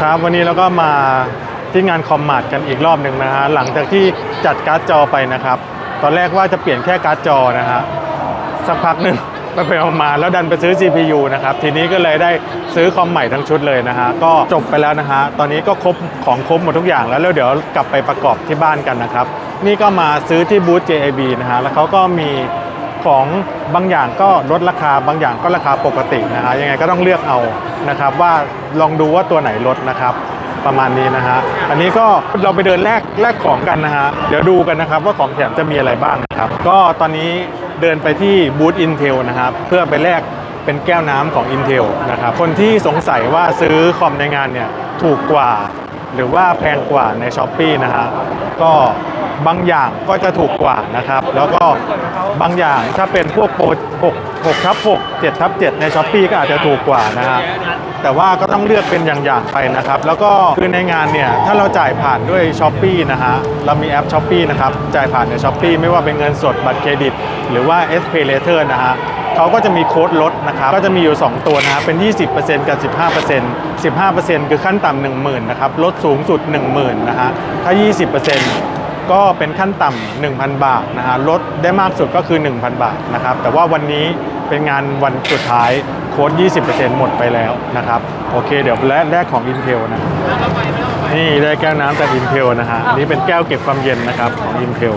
ครับวันนี้เราก็มาที่งานคอมมาร์ทกันอีกรอบหนึ่งนะฮะหลังจากที่จัดการ์ดจอไปนะครับ ตอนแรกว่าจะเปลี่ยนแค่การ์ดจอนะฮะสักพักหนึ่งไปไปๆมาแล้วดันไปซื้อ CPU นะครับทีนี้ก็เลยได้ซื้อคอมใหม่ทั้งชุดเลยนะฮะก็จบไปแล้วนะฮะตอนนี้ก็ครบของครบหมดทุกอย่างแล้วแล้วเดี๋ยวกลับไปประกอบที่บ้านกันนะครับ นี่ก็มาซื้อที่บูธ JAB นะฮะแล้วเขาก็มี ของบางอย่างก็ลดราคาบางอย่างก็ราคาปกตินะฮะยังไงก็ต้องเลือกเอานะครับ ว่าลองดูว่าตัวไหนลดนะครับประมาณนี้นะฮะ อันนี้ก็เราไปเดินแลกแลกของกันนะฮะ เดี๋ยวดูกันนะครับว่าของแถมจะมีอะไรบ้างนะครับ ก็ตอนนี้เดินไปที่บูธ Intel นะครับ เพื่อไปแลกเป็นแก้วน้ำของ Intel นะครับ คนที่สงสัยว่าซื้อคอมในงานเนี่ยถูกกว่า หรือว่าแพงกว่าใน s h อ p e e นะฮะ ก็ บางอย่างก็จะถูกกว่านะครับ แล้วก็บางอย่างถ้าเป็นพวกโปร6 6ทับ6 7ทับ7ใน s h อ p e e ก็อาจจะถูกกว่านะฮะแต่ว่าก็ต้องเลือกเป็นอย่างๆไปนะครับ แล้วก็คือในงานเนี่ย ถ้าเราจ่ายผ่านด้วย s h อ p e e นะฮะเรามีแอป s h อ p e e นะครับ จ่ายผ่านใน s h อ p e e ไม่ว่าเป็นเงินสดบัตรเครดิต หรือว่า S Pay Later นะฮะเขาก็จะมีโค้ดลดนะครับ ก็จะมีอยู่ 2 ตัวนะครับเป็น 20%กับ 15% 15%คือขั้นต่ำ10,000นะครับ ลดสูงสุด 10,000นะฮะถ้า 20% ก็เป็นขั้นต่ำ1,000 บาทนะฮะลดได้มากสุดก็คือ 1,000 บาทนะครับแต่ว่าวันนี้เป็นงานวันสุดท้ายโค้ด20%หมดไปแล้วนะครับ โอเค เดี๋ยวแลกแรกของ Intel นะ นี่ได้แก้วน้ำจาก Intel นะฮะอันนี่เป็นแก้วเก็บความเย็นนะครับของ Intel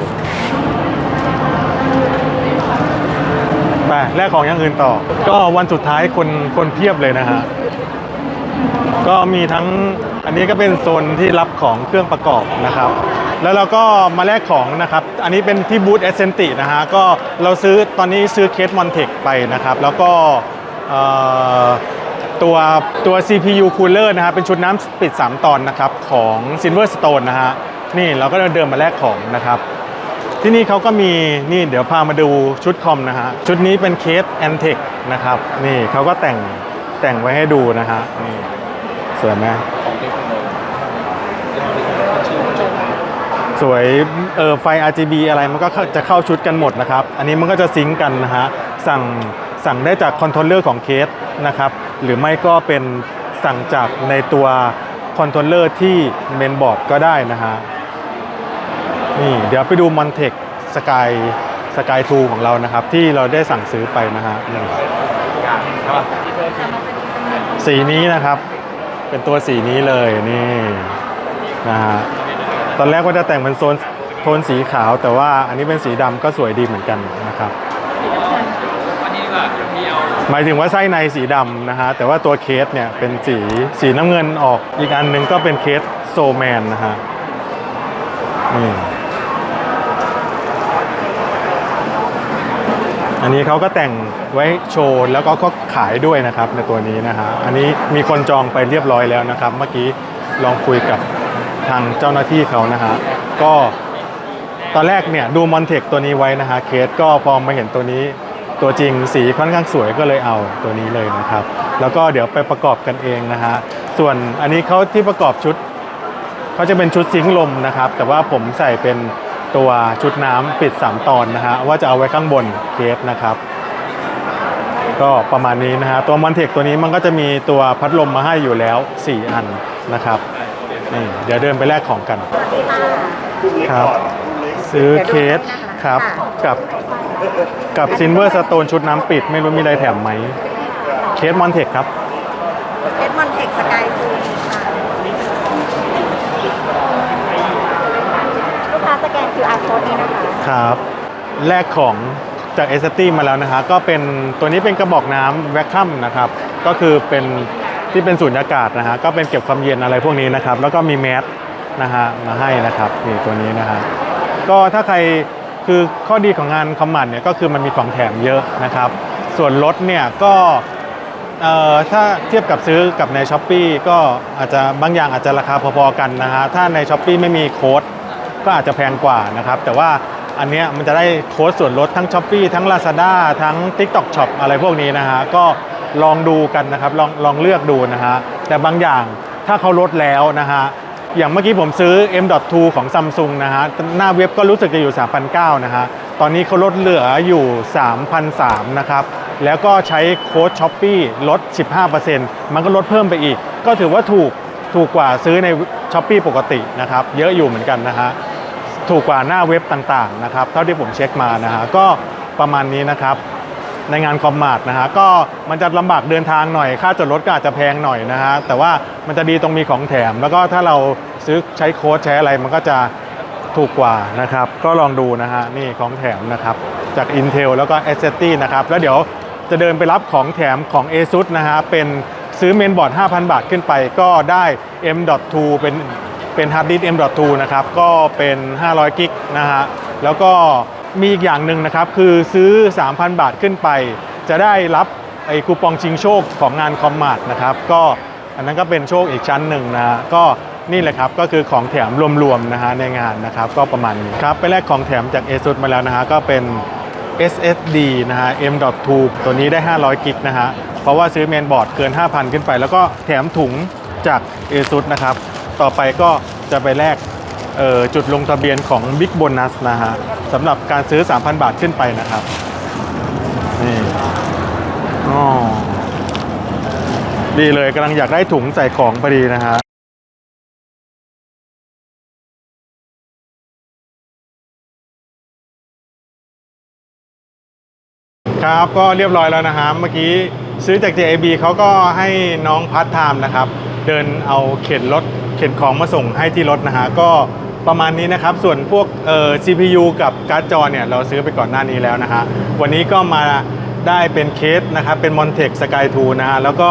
ไปแลกของอย่างอื่นต่อ ก็วันสุดท้ายคนคนเพียบเลยนะฮะก็มีทั้งอันนี้ก็เป็นโซนที่รับของเครื่องประกอบนะครับ แล้วเราก็มาแลกของนะครับ อันนี้เป็นที่บูธเอเซนตินะฮะ ก็เราซื้อตอนนี้ซื้อเคสมอนเทคไปนะครับ แล้วก็ตัวตัว CPU cooler นะฮะ เป็นชุดน้ำปิด 3 ตอนนะครับ ของ Silverstone นะฮะ นี่เราก็เดินมาแลกของนะครับ ที่นี่เขาก็มี นี่เดี๋ยวพามาดูชุดคอมนะฮะ ชุดนี้เป็นเคส a n t e c นะครับ นี่เขาก็แต่งแต่งไว้ให้ดูนะฮะ นี่สวยไหม สวยเออไฟ RGB อะไรมันก็จะเข้าชุดกันหมดนะครับ อันนี้มันก็จะซิงกันนะฮะสั่งสั่งได้จากคอนโทรลเลอร์ของเคสนะครับหรือไม่ก็เป็นสั่งจากในตัวคอนโทรลเลอร์ที่เมนบอร์ดก็ได้นะฮะนี่เดี๋ยวไปดูมอนเทคสกายสกายทูของเรานะครับ ที่เราได้สั่งซื้อไปนะฮะนี่สีนี้นะครับ เป็นตัวสีนี้เลยนี่นะฮะ ตอนแรกว่าจะแต่งเป็นโซนโทนสีขาว แต่ว่าอันนี้เป็นสีดำก็สวยดีเหมือนกันนะครับหมายถึงว่าไส้ในสีดำนะฮะแต่ว่าตัวเคสเนี่ยเป็นสีสีน้ำเงินออกอีกอันหนึ่งก็เป็นเคสโซแมนนะฮะนี่อันนี้เขาก็แต่งไว้โชว์แล้วก็ก็ขายด้วยนะครับในตัวนี้นะฮะอันนี้มีคนจองไปเรียบร้อยแล้วนะครับ เมื่อกี้ลองคุยกับ ทางเจ้าหน้าที่เขานะฮะก็ตอนแรกเนี่ยดูมอนเทคตัวนี้ไว้นะฮะเคสก็พอมาเห็นตัวนี้ตัวจริงสีค่อนข้างสวยก็เลยเอาตัวนี้เลยนะครับ แล้วก็เดี๋ยวไปประกอบกันเองนะฮะส่วนอันนี้เขาที่ประกอบชุดเขาจะเป็นชุดซิงค์ลมนะครับ แต่ว่าผมใส่เป็นตัวชุดน้ำปิด 3 ตอนนะฮะว่าจะเอาไว้ข้างบนเคสนะครับ ก็ประมาณนี้นะฮะตัวมอนเทคตัวนี้มันก็จะมีตัวพัดลมมาให้อยู่แล้ว 4 อันนะครับ นี่เดี๋ยวเดินไปแลกของกันครับ ซื้อเคสครับกับกับซินเวอร์สโตนชุดน้ำปิด ไม่รู้มีอะไรแถมไหม เคสมอนเทคครับเอสมอนเทคสกายทูค่ะลูกค้าสแกน QR code นี้นะคะ ครับ แลกของจากเอสตี้มาแล้วนะฮะก็เป็นตัวนี้เป็นกระบอกน้ำแวคคัมนะครับ ก็คือเป็น ที่เป็นสูญญากาศนะฮะก็เป็นเก็บความเย็นอะไรพวกนี้นะครับ แล้วก็มีแมสนะฮะมาให้นะครับนี่ตัวนี้นะฮะก็ถ้าใครคือข้อดีของงานคอมมันเนี่ยก็คือมันมีของแถมเยอะนะครับ ส่วนลดเนี่ยก็เอ่อถ้าเทียบกับซื้อกับในช้อปปีก็อาจจะบางอย่างอาจจะราคาพอๆกันนะฮะถ้าในช้อปปีไม่มีโค้ดก็อาจจะแพงกว่านะครับแต่ว่าอันเนี้ยมันจะได้โค้ดส่วนลดทั้ง s h อ p e e ทั้ง Lazada ทั้ง TikTok Shop อะไรพวกนี้นะฮะก็ ลองดูกันนะครับลองลองเลือกดูนะฮะแต่บางอย่างถ้าเขาลดแล้วนะฮะอย่างเมื่อกี้ผมซื้อ M.2 ของ Samsung นะฮะหน้าเว็บก็รู้สึกจะอยู่ 3,900นะฮะตอนนี้เขาลดเหลืออยู่3,300นะครับแล้วก็ใช้โค้ด s h อ p e e ลด 15%มันก็ลดเพิ่มไปอีก ก็ถือว่าถูกถูกกว่าซื้อในช้อปปีปกตินะครับเยอะอยู่เหมือนกันนะฮะถูกกว่าหน้าเว็บต่างๆนะครับเท่าที่ผมเช็คมานะฮะก็ประมาณนี้นะครับ ในงานคอมมาร์ทนะฮะก็มันจะลำบากเดินทางหน่อย ค่าจอดรถก็อาจจะแพงหน่อยนะฮะแต่ว่ามันจะดีตรงมีของแถม แล้วก็ถ้าเราซื้อใช้โค้ดใช้อะไรมันก็จะถูกกว่านะครับ ก็ลองดูนะฮะนี่ของแถมนะครับ จาก Intel แล้วก็ a s s e t i นะครับ แล้วเดี๋ยวจะเดินไปรับของแถมของ ASUS นะฮะเป็นซื้อเมนบอร์ด 5,000 บาทขึ้นไปก็ได้ M.2 เป็นเป็นฮาร์ดดิสก์ M.2 นะครับ ก็เป็น 500 กิกนะฮะแล้วก็ มีอีกอย่างหนึ่งนะครับ คือซื้อ 3,000 บาทขึ้นไป จะได้รับไอ้คูปองชิงโชคของงานคอมมาร์ทนะครับ ก็อันนั้นก็เป็นโชคอีกชั้นหนึ่งนะ ก็นี่แหละครับ ก็คือของแถมรวมๆนะฮะในงานนะครับ ก็ประมาณนี้ครับ ไปแลกของแถมจาก ASUS มาแล้วนะฮะ ก็เป็น SSD นะฮะ M.2 ตัวนี้ได้ 500 กิกนะฮะ เพราะว่าซื้อเมนบอร์ดเกิน 5,000 ขึ้นไป แล้วก็แถมถุงจาก ASUS นะครับ ต่อไปก็จะไปแลก จุดลงทะเบียนของ Big Bonus นะฮะสำหรับการซื้อ 3,000 บาทขึ้นไปนะครับ นี่อ๋อดีเลยกำลังอยากได้ถุงใส่ของพอดีนะฮะครับก็เรียบร้อยแล้วนะฮะเมื่อกี้ซื้อจาก JAB เขาก็ให้น้องพาร์ทไทม์นะครับ เดินเอาเข็นรถเข็นของมาส่งให้ที่รถนะฮะก็ ประมาณนี้นะครับ ส่วนพวกเอ่อ CPU กับการ์ดจอเนี่ยเราซื้อไปก่อนหน้านี้แล้วนะฮะวันนี้ก็มาได้เป็นเคสนะครับเป็น Montec Sky 2นะฮะแล้วก็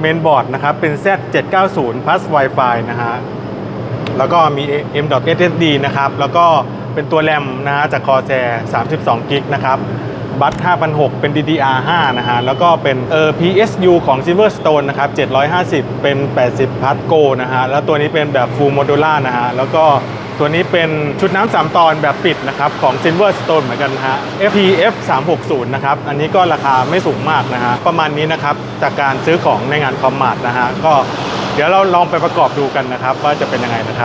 เมนบอร์ดนะครับเป็น Z790 plus Wi-Fi นะฮะแล้วก็มี M.SSD นะครับ แล้วก็เป็นตัวแรมนะฮะจาก Corsair 32กิกนะครับบัต5,006 เป็น DDR5 นะฮะ แล้วก็เป็นเอ่อ PSU ของ Silverstone นะครับ 750 เป็น 80 พัทโกนะฮะ แล้วตัวนี้เป็นแบบ Full Modular นะฮะ แล้วก็ ตัวนี้เป็นชุดน้ำสามตอนแบบปิดนะครับของ Silverstone เหมือนกันนะฮะ FPF 360 นะครับ อันนี้ก็ราคาไม่สูงมากนะฮะ ประมาณนี้นะครับ จากการซื้อของในงานคอมมาร์ทนะฮะ ก็เดี๋ยวเราลองไปประกอบดูกันนะครับ ว่าจะเป็นยังไงนะครับ